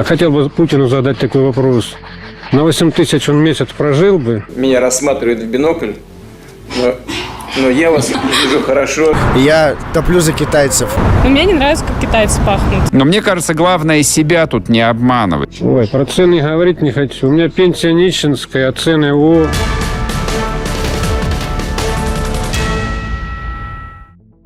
Я хотел бы Путину задать такой вопрос. На 8 тысяч он месяц прожил бы, Меня рассматривают в бинокль, но, но я вас вижу хорошо. Я топлю за китайцев. Но мне не нравится, как китайцы пахнут. Но мне кажется, главное себя тут не обманывать. Ой, про цены говорить не хочу. У меня пенсия нищенская, а цены о.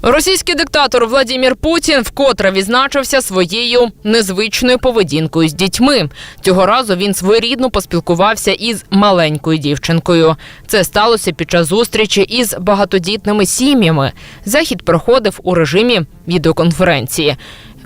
Російський диктатор Владімір Путін вкотре відзначився своєю незвичною поведінкою з дітьми. Цього разу він своєрідно поспілкувався із маленькою дівчинкою. Це сталося під час зустрічі із багатодітними сім'ями. Захід проходив у режимі відеоконференції.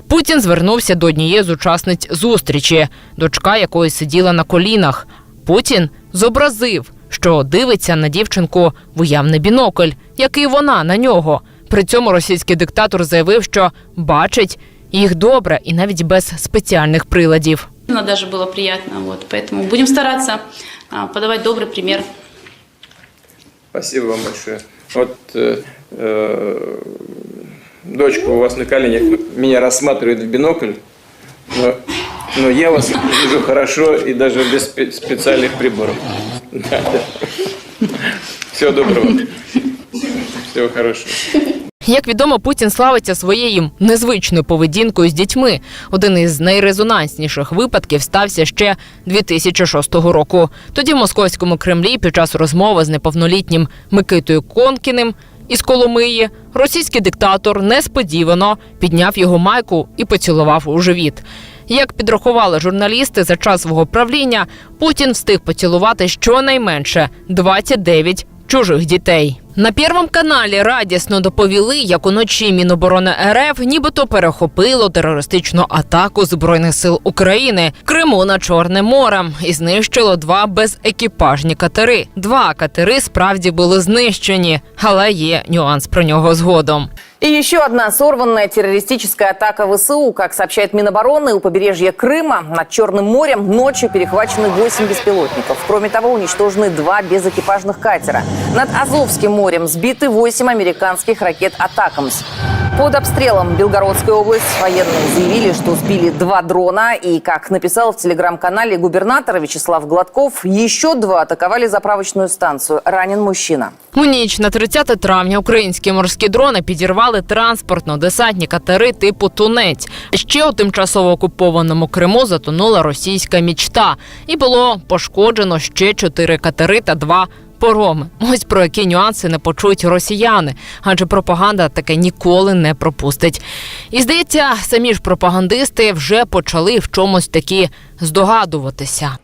Путін звернувся до однієї з учасниць зустрічі, дочка якої сиділа на колінах. Путін зобразив, що дивиться на дівчинку в уявний бінокль, як і вона на нього. При цьому російський диктатор заявив, що бачить їх добре і навіть без спеціальних приладів. Нам даже было приятно, вот, поэтому будем стараться а, подавать добрый пример. Спасибо вам большое. Вот э, э, дочка у вас на коленях меня рассматривает в бинокль, но, но я вас вижу хорошо и даже без спе- специальных приборов. Да, да. Всего доброго. Всего хорошего. Як відомо, Путін славиться своєю незвичною поведінкою з дітьми. Один із найрезонансніших випадків стався ще 2006 року. Тоді в московському Кремлі під час розмови з неповнолітнім Микитою Конкіним із Коломиї російський диктатор несподівано підняв його майку і поцілував у живіт. Як підрахували журналісти за час свого правління, Путін встиг поцілувати щонайменше 29 чужих дітей. На Первом каналі радісно доповіли, як уночі Міноборони РФ нібито перехопило терористичну атаку збройних сил України в Криму на Чорне море і знищило два безекіпажні катери. Два катери справді були знищені, але є нюанс про нього згодом. И еще одна сорванная террористическая атака ВСУ. Как сообщает Минобороны, у побережья Крыма над Черным морем ночью перехвачены 8 беспилотников. Кроме того, уничтожены два безэкипажных катера. Над Азовским морем сбиты 8 американских ракет «Атакамс». Под обстрелом Белгородской области военные заявили, что сбили два дрона. И, как написал в телеграм-канале губернатор Вячеслав Гладков, еще два атаковали заправочную станцию. Ранен мужчина. У ніч на 30 травня українські морські дрони підірвали транспортно-десантні катери типу Тунець. Ще у тимчасово окупованому Криму затонула російська мічта, і було пошкоджено ще чотири катери та два. Пороми, ось про які нюанси не почують росіяни, адже пропаганда таке ніколи не пропустить. І здається, самі ж пропагандисти вже почали в чомусь таки здогадуватися.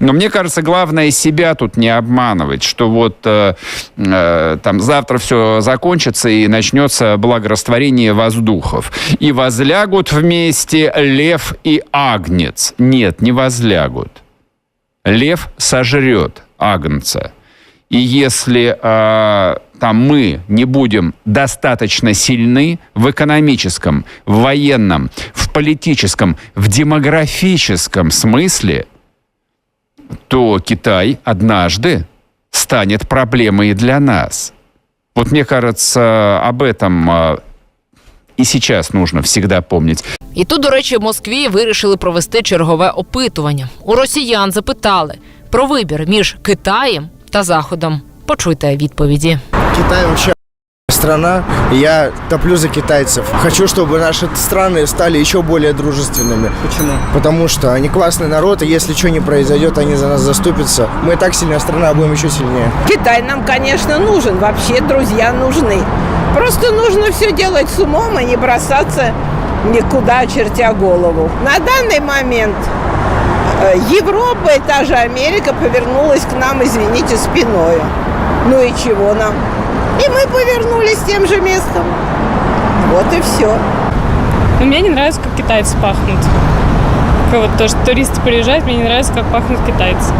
Но мне кажется, главное себя тут не обманывать, что вот э, э, там завтра все закончится и начнется благорастворение воздухов. И возлягут вместе лев и агнец. Нет, не возлягут. Лев сожрет агнца. И если э, там мы не будем достаточно сильны в экономическом, в военном, в политическом, в демографическом смысле, то Китай однажды станет проблемой и для нас. Вот мне кажется, об этом э, и сейчас нужно всегда помнить. І тут, до речі, в Москві вирішили провести чергове опитування. У росіян запитали про вибір між Китаєм та Заходом. Почуйте відповіді. Китай вообще страна. и Я топлю за китайцев. Хочу, чтобы наши страны стали еще более дружественными. Почему? Потому что они классный народ, и если что не произойдет, они за нас заступятся. Мы и так сильная страна, а будем еще сильнее. Китай нам, конечно, нужен, вообще друзья нужны. Просто нужно все делать с умом, а не бросаться никуда, чертя голову. На данный момент э, Европа и та же Америка повернулась к нам, извините, спиною. Ну и чего нам? И мы повернулись тем же местом. Вот и все. Но мне не нравится, как китайцы пахнут. Как вот то, что туристы приезжают, мне не нравится, как пахнут китайцы.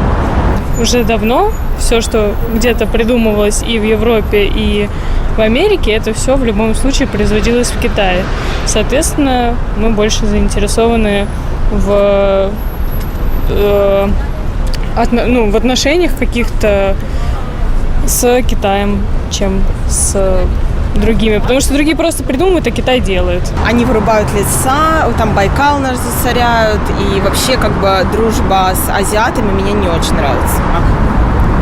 Уже давно все, что где-то придумывалось и в Европе, и в Америке, это все в любом случае производилось в Китае. Соответственно, мы больше заинтересованы в, э, отно- ну, в отношениях каких-то с Китаем, чем с другими, потому что другие просто придумывают, а Китай делает. Они вырубают леса, там Байкал наш засоряют, и вообще как бы дружба с азиатами мне не очень нравится.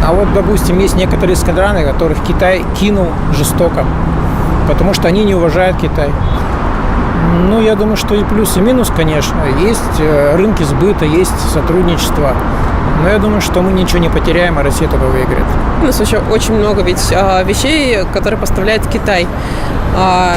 А вот, допустим, есть некоторые страны, которых Китай кинул жестоко, потому что они не уважают Китай. Ну, я думаю, что и плюс, и минус, конечно. Есть э, рынки сбыта, есть сотрудничество. Но я думаю, что мы ничего не потеряем, а Россия только выиграет. У нас еще очень много ведь а, вещей, которые поставляет Китай. А,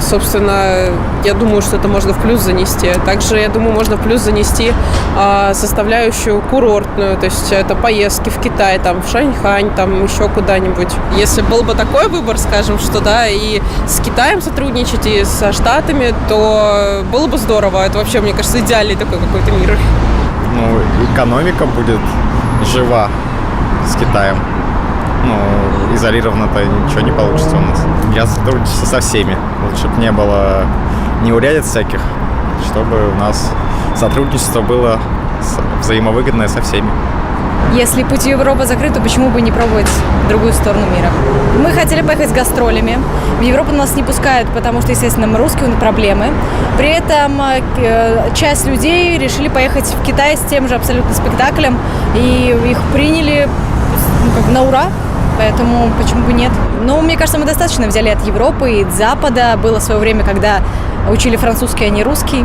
собственно, я думаю, что это можно в плюс занести. Также, я думаю, можно в плюс занести а, составляющую курортную, то есть это поездки в Китай, там, в Шаньхань, там, еще куда-нибудь. Если был бы такой выбор, скажем, что, да, и с Китаем сотрудничать, и со Штатами, то было бы здорово. Это вообще, мне кажется, идеальный такой какой-то мир. Ну, экономика будет жива с Китаем. Ну, изолированно-то ничего не получится у нас. Я сотрудничаю со всеми. Вот, чтобы не было неурядиц всяких, чтобы у нас сотрудничество было взаимовыгодное со всеми. Если путь в Европу закрыт, то почему бы не пробовать другую сторону мира? Мы хотели поехать с гастролями. В Европу нас не пускают, потому что, естественно, мы русские, у нас проблемы. При этом э, часть людей решили поехать в Китай с тем же абсолютно спектаклем, и их приняли ну, как на ура. Поэтому почему бы нет? Ну, мне кажется, мы достаточно взяли от Европы и от Запада. Было свое время, когда учили французский, а не русский,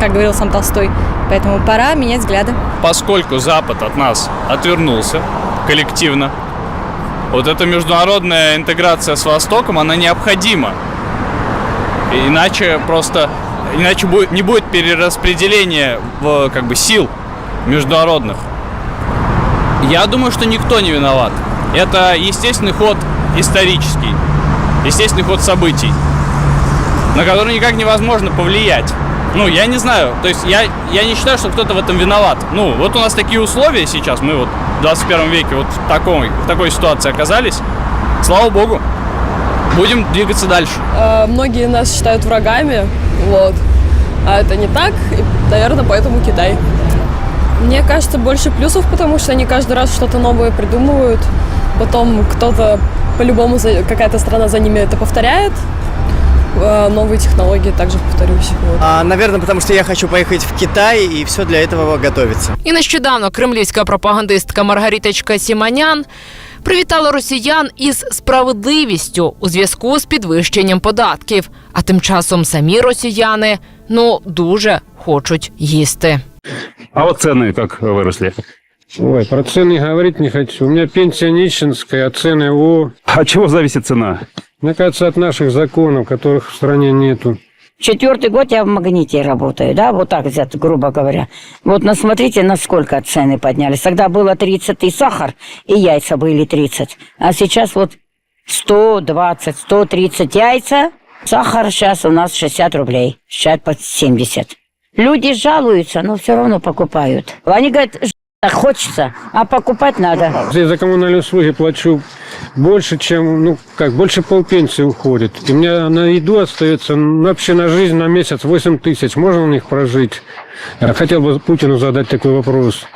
как говорил сам Толстой. Поэтому пора менять взгляды. поскольку Запад от нас отвернулся коллективно, вот эта международная интеграция с Востоком, она необходима. Иначе просто, иначе будет, не будет перераспределения в, как бы, сил международных. Я думаю, что никто не виноват. Это естественный ход исторический, естественный ход событий, на который никак невозможно повлиять. Ну, я не знаю. То есть я, я не считаю, что кто-то в этом виноват. Ну, вот у нас такие условия сейчас, мы вот в 21 веке вот в такой, в такой ситуации оказались. Слава богу. Будем двигаться дальше. многие нас считают врагами, вот. А это не так, и, наверное, поэтому Китай. Мне кажется, больше плюсов, потому что они каждый раз что-то новое придумывают. Потом кто-то, по-любому, какая-то страна за ними это повторяет. Э, Новые технологии также повторюсь. Вот. наверное, потому что я хочу поехать в Китай и все для этого готовиться. І нещодавно кремлівська пропагандистка Маргариточка Сіманян привітала росіян із справедливістю у зв'язку з підвищенням податків. А тим часом самі росіяни ну дуже хочуть їсти. А вот цены как выросли? Ой, про цены говорить не хочу. У меня пенсия нищенская, а цены, о... От чего зависит цена? Мне кажется, от наших законов, которых в стране нету. Четвертый год я в магните работаю, да, вот так взято, грубо говоря. Вот насмотрите, насколько цены поднялись. Тогда было 30 и сахар, и яйца были 30. А сейчас вот 120, 130 яйца. Сахар сейчас у нас 60 рублей, сейчас под 70. Люди жалуются, но все равно покупают. Они говорят, «Ж- хочется, а покупать надо. Я за коммунальные услуги плачу больше, чем, ну, как, больше полпенсии уходит. И у меня на еду остается, ну, вообще на жизнь на месяц 8 тысяч. Можно на них прожить? Я хотел бы Путину задать такой вопрос.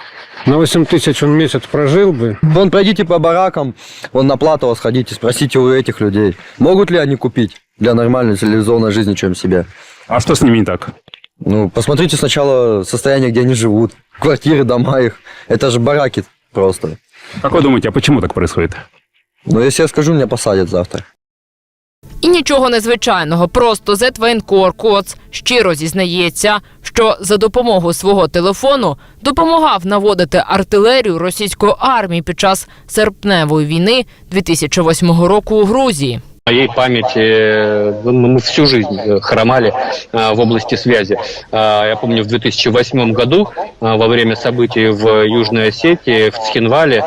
На 8 тысяч он месяц прожил бы? Вон пройдите по баракам, вон на Платово сходите, спросите у этих людей, могут ли они купить для нормальной цивилизованной жизни, чем себе. А что с ними не так? Ну, посмотрите сначала состояние, где они живут. Квартиры, дома их. Это же бараки просто. Как вы думаете, а почему так происходит? Но если я скажу, меня посадят завтра. І нічого незвичайного, просто Зет Воєнкор Коц щиро зізнається, що за допомогою свого телефону допомагав наводити артилерію російської армії під час серпневої війни 2008 року у Грузії. Моей памяти э, мы всю жизнь э, хромали э, в области связи. А, Я помню, в 2008 году во время событий в Южной Осетии, в Цхинвале,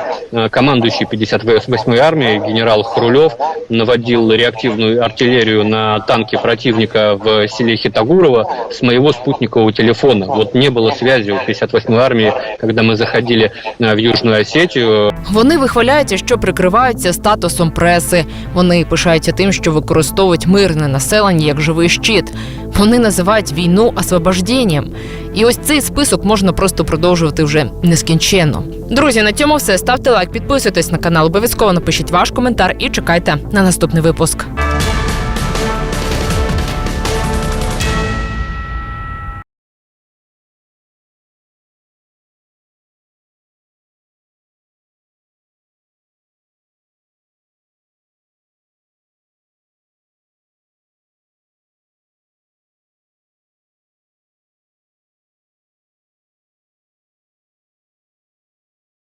командующий 58-й армией генерал Хрулев наводил реактивную артиллерию на танки противника в селе Хитагурово с моего спутникового телефона. Вот не было связи у 58-й армии, когда мы заходили в Южную Осетию. Вони вихваляються, що прикриваються статусом преси. Вони пишаються тим, що використовують мирне населення як живий щит. Вони називають війну освобожденням. І ось цей список можна просто продовжувати вже нескінченно. Друзі, на цьому все. Ставте лайк, підписуйтесь на канал, обов'язково напишіть ваш коментар і чекайте на наступний випуск.